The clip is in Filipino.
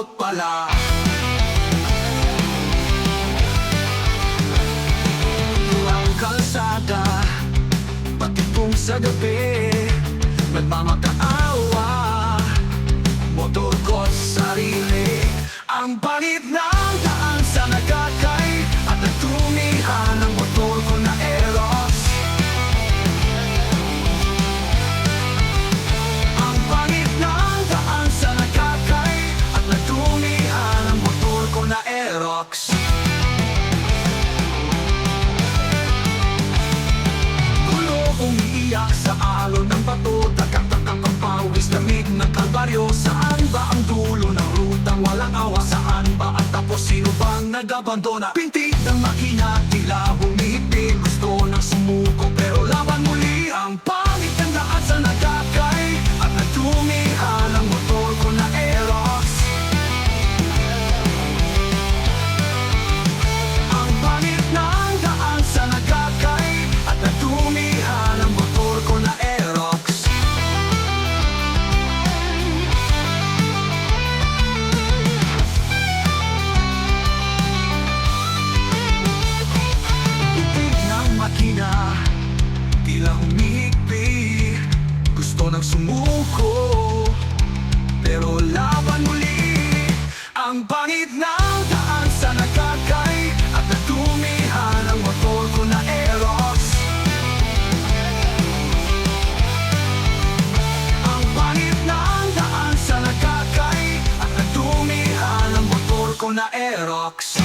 balot pala. Ang kalsada Pati kung sa gabi Nagmamakaawa. Motor ko sarili Ang pangit Aerox Gulo umiiyak sa alon ng bato Takang-takang ang pawis Lamig ng kalbaryo Saan ba ang dulo ng rutang walang awa? Saan ba ang tapos? Sino bang nag-abandona? Pintig ng makina Tila humihipin sumuko Pero laban muli. Ang pangit ng daan sa nagkakay At natumihan ang motor ko na Aerox. Ang pangit ng daan sa nagkakay At natumihan ang motor ko na Aerox